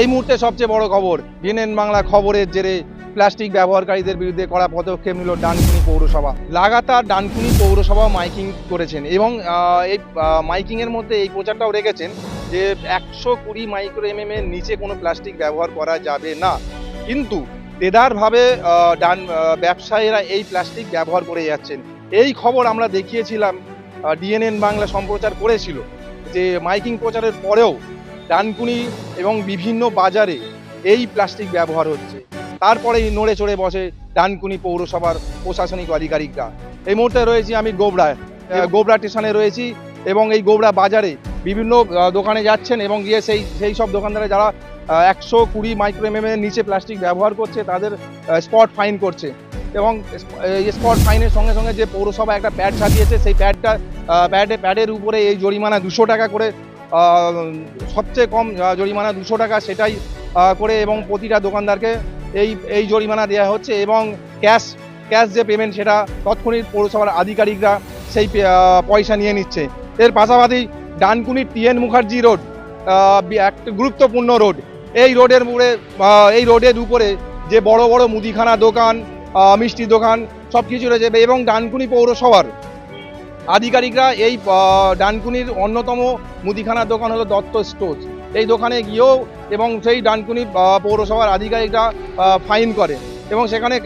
এই মুহূর্তে সবচেয়ে বড় খবর বিএনএন বাংলা খবরের জেরে প্লাস্টিক ব্যবহারকারীদের বিরুদ্ধে করা পদক্ষেপ নিল ডানকুনি পৌরসভা। লাগাতার ডানকুনি পৌরসভা মাইকিং করেছেন এবং এই মাইকিং এর মধ্যে এই প্রচারটাও রেখেছেন যে একশো কুড়ি মাইক্রো এম এর নিচে কোনো প্লাস্টিক ব্যবহার করা যাবে না। কিন্তু দেদারভাবে আহ, ডান ব্যবসায়ীরা এই প্লাস্টিক ব্যবহার করে যাচ্ছেন। এই খবর আমরা দেখিয়েছিলাম ডিএনএন বাংলা সম্প্রচার করেছিল যে মাইকিং প্রচারের পরেও ডানকুনি এবং বিভিন্ন বাজারে এই প্লাস্টিক ব্যবহার হচ্ছে। তারপরেই নড়ে চড়ে বসে ডানকুনি পৌরসভার প্রশাসনিক আধিকারিকরা। এই মুহূর্তে রয়েছি আমি গোবরায় আহ, গোবরা স্টেশনে রয়েছি এবং এই গোবরা বাজারে বিভিন্ন দোকানে যাচ্ছেন এবং গিয়ে সেই সেই সব দোকানদারে যারা একশো কুড়ি মাইক্রো এম এর নিচে প্লাস্টিক ব্যবহার করছে তাদের স্পট ফাইন করছে। এবং স্পট ফাইনের সঙ্গে সঙ্গে যে পৌরসভা একটা প্যাড ছাপিয়েছে সেই প্যাডটা প্যাডে প্যাডের উপরে এই জরিমানা দুশো টাকা করে সবচেয়ে কম জরিমানা দুশো টাকা সেটাই করে এবং প্রতিটা দোকানদারকে এই এই জরিমানা দেওয়া হচ্ছে এবং ক্যাশ ক্যাশ যে পেমেন্ট সেটা তৎক্ষণিক পৌরসভার আধিকারিকরা সেই পয়সা নিয়ে নিচ্ছে। এর পাশাপাশি ডানকুনি টিএন মুখার্জি রোড একটা গুরুত্বপূর্ণ রোড। এই রোডের উপরে এই রোডের উপরে যে বড় বড় মুদিখানা দোকান মিষ্টি দোকান সব কিছু রয়েছে এবং ডানকুনি পৌরসভার আধিকারিকরা এই ডানকুনির অন্যতম মুদিখানার দোকান হলো দত্ত স্টোর। এই দোকানে গিয়েও এবং সেই ডানকুনি পৌরসভার আধিকারিকরা ফাইন করে এবং সেখানে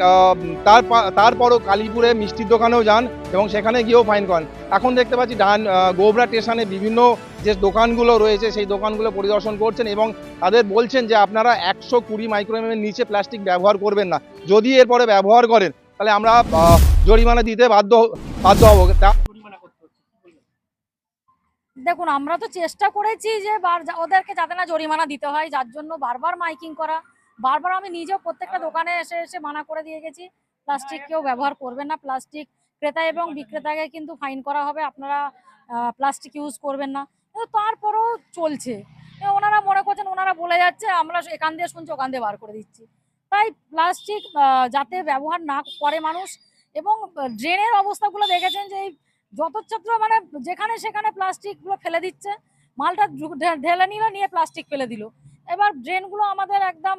তার তারপরও কালীপুরে মিষ্টির দোকানেও যান এবং সেখানে গিয়েও ফাইন করেন। এখন দেখতে পাচ্ছি ডান গোবরা স্টেশনে বিভিন্ন যে দোকানগুলো রয়েছে সেই দোকানগুলো পরিদর্শন করছেন এবং তাদের বলছেন যে আপনারা একশো কুড়ি মাইক্রোএমের নিচে প্লাস্টিক ব্যবহার করবেন না। যদি এরপরে ব্যবহার করেন, তাহলে আমরা জরিমানা দিতে বাধ্য বাধ্য হব। দেখুন আমরা তো চেষ্টা করেছি যে ওদেরকে যাতে না জরিমানা দিতে হয় যার জন্য বারবার মাইকিং করা। বারবার আমি নিজেও প্রত্যেকটা দোকানে এসে এসে মানা করে দিয়ে গেছি। প্লাস্টিক কেউ ব্যবহার করবেন না। প্লাস্টিক ক্রেতা এবং বিক্রেতাকে কিন্তু ফাইন করা হবে। আপনারা প্লাস্টিক ইউজ করবেন না। কিন্তু তারপরেও চলছে। ওনারা মনে করছেন ওনারা বলে যাচ্ছে আমরা এখান দিয়ে শুনছি ওখান দিয়ে বার করে দিচ্ছি। তাই প্লাস্টিক যাতে ব্যবহার না করে মানুষ এবং ড্রেনের অবস্থাগুলো দেখেছেন যে এই যতচ্ছত্র মানে যেখানে সেখানে প্লাস্টিকগুলো ফেলে দিচ্ছে, মালটা ঢেলে নিল, নিয়ে প্লাস্টিক ফেলে দিল। এবার ড্রেনগুলো আমাদের একদম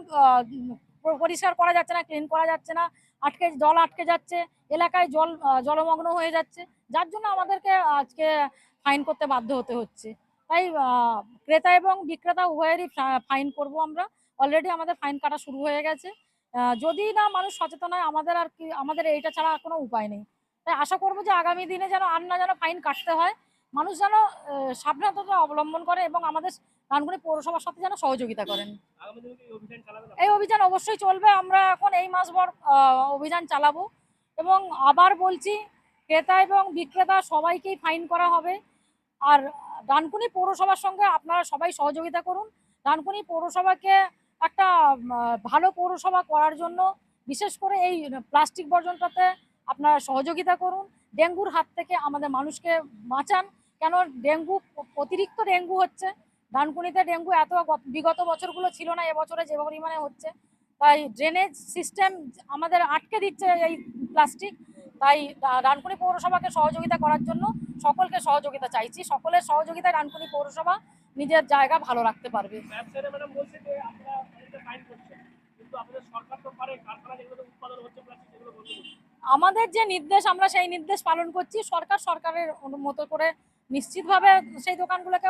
পরিষ্কার করা যাচ্ছে না ক্লিন করা যাচ্ছে না, আটকে, জল আটকে যাচ্ছে, এলাকায় জল জলমগ্ন হয়ে যাচ্ছে, যার জন্য আমাদেরকে আজকে ফাইন করতে বাধ্য হতে হচ্ছে। তাই ক্রেতা এবং বিক্রেতা উভয়েরই ফাইন করব আমরা। অলরেডি আমাদের ফাইন কাটা শুরু হয়ে গেছে। যদি না মানুষ সচেতন হয়, আমাদের আর কি, আমাদের এইটা ছাড়া কোনো উপায় নেই। তাই আশা করব যে আগামী দিনে যেন আর না যেন ফাইন কাটতে হয়। মানুষ যেন সাবধানতা অবলম্বন করে এবং আমাদের ডানকুনি পৌরসভার সাথে যেন সহযোগিতা করেন। এই অভিযান অবশ্যই চলবে। আমরা এখন এই মাসভর আহ, অভিযান চালাবো এবং আবার বলছি ক্রেতা এবং বিক্রেতা সবাইকেই ফাইন করা হবে। আর ডানকুনি পৌরসভার সঙ্গে আপনারা সবাই সহযোগিতা করুন। ডানকুনি পৌরসভাকে একটা ভালো পৌরসভা করার জন্য বিশেষ করে এই প্লাস্টিক বর্জনটাতে আপনারা সহযোগিতা করুন। ডেঙ্গুর হাত থেকে আমাদের মানুষকে বাঁচান। কেন? ডেঙ্গু অতিরিক্ত ডেঙ্গু হচ্ছে। ডানকুনিতে ডেঙ্গু এত বিগত বছরগুলো ছিল না, এবছরে যে পরিমাণে হচ্ছে। তাই ড্রেনেজ সিস্টেম আমাদের আটকে দিচ্ছে এই প্লাস্টিক তাই ডানকুনি পৌরসভাকে সহযোগিতা করার জন্য সকলকে সহযোগিতা চাইছি। সকলের সহযোগিতায় ডানকুনি পৌরসভা নিজের জায়গা ভালো রাখতে পারবে। আমাদের যে নির্দেশ, আমরা সেই নির্দেশ পালন করছি। সরকার সরকারের অনু- মতো করে নিশ্চিতভাবে সেই দোকানগুলোকে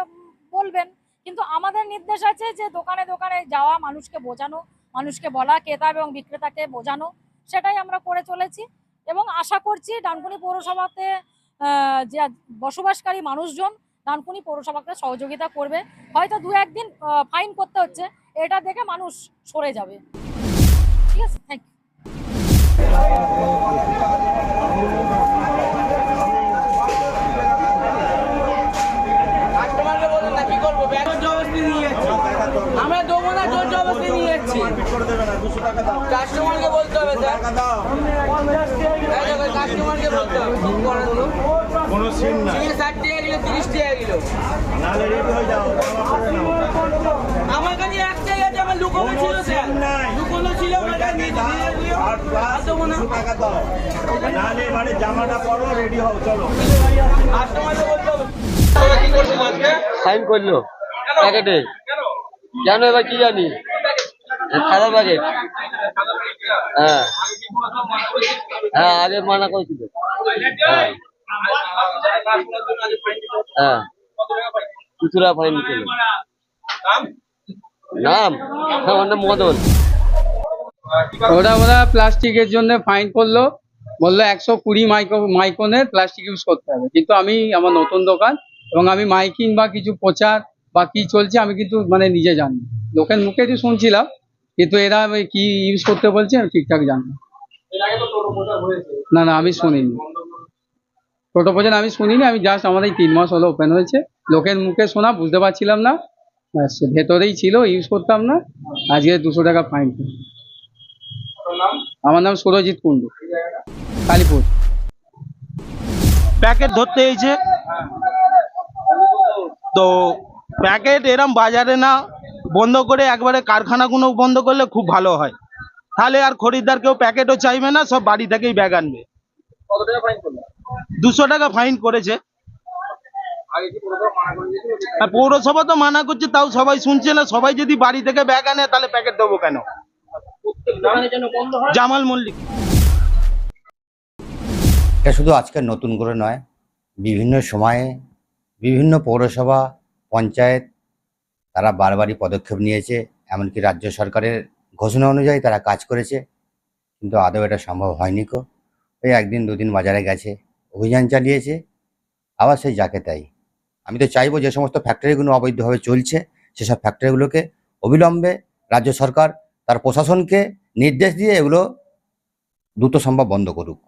বলবেন। কিন্তু আমাদের নির্দেশ আছে যে দোকানে দোকানে যাওয়া, মানুষকে বোঝানো, মানুষকে বলা, ক্রেতা এবং বিক্রেতাকে বোঝানো, সেটাই আমরা করে চলেছি। এবং আশা করছি ডানকুনি পৌরসভাতে যে বসবাসকারী মানুষজন ডানকুনি পৌরসভাকে সহযোগিতা করবে। হয়তো দু একদিন ফাইন করতে হচ্ছে। এটা দেখে মানুষ সরে যাবে। ঠিক আছে থ্যাংক ইউ কাস্টমারকে আমরা দেবো না জোর নিয়ে যাচ্ছি। বলতে হবে স্যার। কাস্টমারকে বলতে হবে। কি করেন কোনো সিন না ষাট টাকা কিলো তিরিশ টাকা কিলো আমার কাছে একটাই আছে আমার লুকোনো ছিল স্যার। লুকোনো ছিল সাইন করল প্যাকেটে জানো এবার কি জানি? সাদা প্যাকেট হ্যাঁ। হ্যাঁ আগে মানা করেছিল। হ্যাঁ। হ্যাঁ। ফাইন হ্যাঁ নাম মদন। ওরা ওরা প্লাস্টিকের জন্য ফাইন করল। বলল একশো কুড়ি মাইক্রো, মাইক্রোনের প্লাস্টিক ইউজ করতে হবে। কিন্তু আমি, আমার নতুন দোকান এবং আমি মাইকিং বা কিছু প্রচার বা কি চলছে, আমি কিন্তু মানে নিজে জানি লোকের মুখে একটু শুনছিলাম, কিন্তু এরা কি ইউজ করতে বলছে, আমি ঠিকঠাক জানি না। না আমি শুনিনি। টোটো প্রচার আমি শুনিনি, আমি জাস্ট আমাদের তিন মাস হলো ওপেন হয়েছে। লোকের মুখে শোনা, বুঝতে পারছিলাম না। ভেতরেই ছিল ইউজ করতাম না। আজকে দুশো টাকা ফাইন আমার নাম সুরজিৎ কুন্ডু কালীপুর। প্যাকেট ধরতে এসেছে। তো প্যাকেট এরম বাজারে না বন্ধ করে একবারে কারখানাগুলো বন্ধ করলে খুব ভালো হয়। তাহলে আর খরিদ্দার কেউ প্যাকেটও চাইবে না সব বাড়ি থেকেই ব্যাগ আনবে। দুশো টাকা ফাইন করেছে। আর পৌরসভা তো মানা করছে তাও সবাই শুনছে না। সবাই যদি বাড়ি থেকে ব্যাগ আনে তাহলে প্যাকেট দেবো কেন? জামাল মল্লিক। এটা শুধু আজকের নতুন করে নয় বিভিন্ন সময়ে বিভিন্ন পৌরসভা পঞ্চায়েত তারা বারবারই পদক্ষেপ নিয়েছে এমনকি রাজ্য সরকারের ঘোষণা অনুযায়ী তারা কাজ করেছে কিন্তু আদৌ এটা সম্ভব হয়নি কো। ওই একদিন দুদিন বাজারে গেছে অভিযান চালিয়েছে আবার সেই যাকে তাই। আমি তো চাইব যে সমস্ত ফ্যাক্টরিগুলো অবৈধভাবে চলছে সেসব ফ্যাক্টরিগুলোকে অবিলম্বে রাজ্য সরকার তার প্রশাসনকে নির্দেশ দিয়ে এগুলো দ্রুত সম্ভব বন্ধ করুক।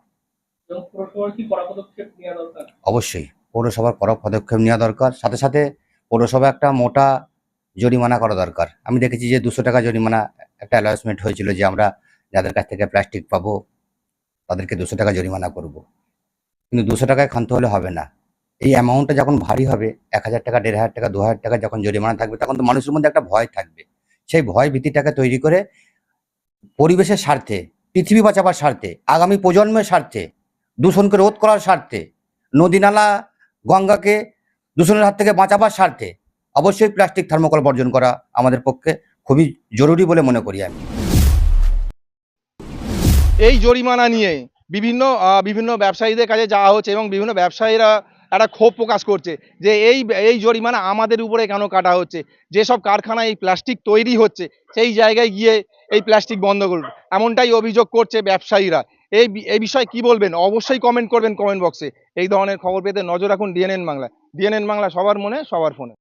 অবশ্যই পৌরসভার কড়া পদক্ষেপ নেওয়া দরকার। সাথে সাথে পৌরসভা একটা মোটা জরিমানা করা দরকার। আমি দেখেছি যে দুশো টাকা জরিমানা একটা অ্যালাউন্সমেন্ট হয়েছিল যে আমরা যাদের কাছ থেকে প্লাস্টিক পাবো তাদেরকে দুশো টাকা জরিমানা করব। কিন্তু দুশো টাকায় ক্ষান্ত হলে হবে না। এই অ্যামাউন্টটা যখন ভারী হবে এক হাজার টাকা দেড় হাজার টাকা দু হাজার টাকা যখন জরিমানা থাকবে তখন তো মানুষের মধ্যে একটা ভয় থাকবে। সেই ভয় ভীতিটাকে তৈরি করে পরিবেশের স্বার্থে, পৃথিবী বাঁচাবার স্বার্থে, আগামী প্রজন্মের স্বার্থে, দূষণকে রোধ করার স্বার্থে, নদী নালা, গঙ্গাকে দূষণের হাত থেকে বাঁচাবার স্বার্থে অবশ্যই প্লাস্টিক থার্মোকল বর্জন করা আমাদের পক্ষে খুবই জরুরি বলে মনে করি আমি। এই জরিমানা নিয়ে বিভিন্ন বিভিন্ন ব্যবসায়ীদের কাছে যাওয়া হচ্ছে এবং বিভিন্ন ব্যবসায়ীরা একটা ক্ষোভ প্রকাশ করছে যে এই এই জরিমানা আমাদের উপরে কেন কাটা হচ্ছে? যেসব কারখানায় এই প্লাস্টিক তৈরি হচ্ছে, সেই জায়গায় গিয়ে এই প্লাস্টিক বন্ধ করুন। এমনটাই অভিযোগ করছে ব্যবসায়ীরা। এই এই বিষয়ে কি বলবেন? অবশ্যই কমেন্ট করবেন কমেন্ট বক্সে এই ধরনের খবর পেতে নজর রাখুন ডিএনএন বাংলা ডিএনএন বাংলা সবার মনে, সবার ফোনে।